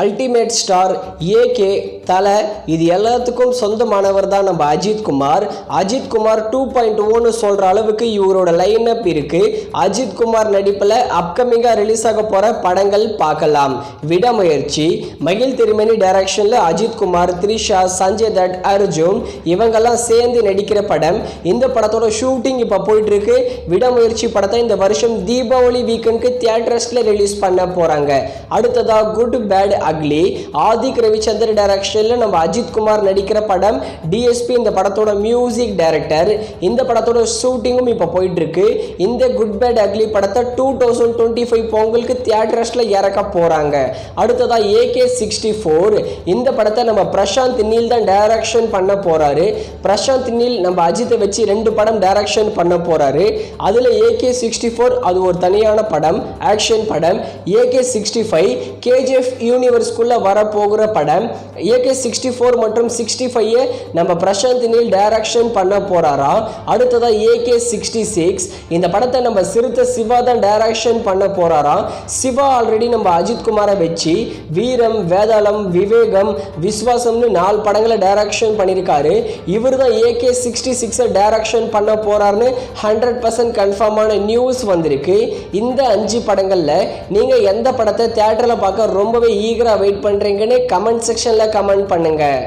Ultimate star AK தலை. இது எல்லாத்துக்கும் சொந்தமானவர் தான் நம்ம அஜித்குமார் அஜித்குமார் டூ பாயிண்ட் ஓன்னு சொல்கிற அளவுக்கு இவரோட லைனப் இருக்குது அஜித்குமார் நடிப்பில் அப்கமிங்காக ரிலீஸ் ஆக போகிற படங்கள் பார்க்கலாம். விடமுயற்சி. மகிழ் திருமணி டைரக்ஷனில் அஜித்குமார் த்ரிஷா சஞ்சய் தட் அர்ஜுன் இவங்கெல்லாம் சேர்ந்து நடிக்கிற படம். இந்த படத்தோட ஷூட்டிங் இப்போ போயிட்டுருக்கு. விடமுயற்சி படத்தை இந்த வருஷம் தீபாவளி வீக்கெண்டுக்கு தியேட்டர்ஸில் ரிலீஸ் பண்ண போகிறாங்க அடுத்ததாக good bad ugly Adhik Ravichander டைரக்ஷனில் நம்ம அஜித் குமார் நடிக்கிற படம் டிஎஸ்பி இந்த படத்தோட மியூசிக் டைரக்டர் இந்த படத்தோட ஷூட்டிங்கும் இப்போ போயிட்டு இருக்கு இந்த குட் பேட் அக்லி படத்தை டூ தௌசண்ட் டுவெண்ட்டி ஃபைவ் பொங்கலுக்கு தியேட்டர்ஸில் இறக்க போகிறாங்க அடுத்ததா ஏகே சிக்ஸ்டி ஃபோர் இந்த படத்தை நம்ம பிரசாந்த் நீல் தான் டைரக்ஷன் பண்ண போகிறாரு பிரசாந்த் நீல் நம்ம அஜித்தை வச்சு ரெண்டு படம் டைரக்ஷன் பண்ண போகிறாரு அதில் ஏகே சிக்ஸ்டி ஃபோர் அது ஒரு தனியான படம் ஆக்ஷன் படம். ஏகே சிக்ஸ்டி ஃபைவ் கேஜிஎஃப் யூனி யூனிவர்ஸ்குள்ளே வரப்போகிற படம் ஏகே சிக்ஸ்டி ஃபோர் மற்றும் சிக்ஸ்டி ஃபைவ் நம்ம பிரசாந்த் நீல் டைரக்ஷன் பண்ண போகிறாராம் அடுத்ததாக ஏகே சிக்ஸ்டி சிக்ஸ் இந்த படத்தை நம்ம சிறுத்தை சிவா தான் டைரக்ஷன் பண்ண போகிறாராம் சிவா ஆல்ரெடி நம்ம அஜித் குமாரை வச்சு வீரம் வேதாளம் விவேகம் விஸ்வாசம்னு நாலு படங்களை டைரக்ஷன் பண்ணியிருக்காரு இவர் தான் ஏகே சிக்ஸ்டி சிக்ஸை டைரக்ஷன் பண்ண போகிறாருன்னு ஹண்ட்ரட் பர்சன்ட் கன்ஃபார்மான நியூஸ் வந்திருக்கு. இந்த அஞ்சு படங்களில் நீங்கள் எந்த படத்தை தேட்டரில் பார்க்க ரொம்பவே ஈகராக வெயிட் பண்ணுறீங்கன்னு கமெண்ட் செக்ஷனில் கமெண்ட் பண்ணுங்கள்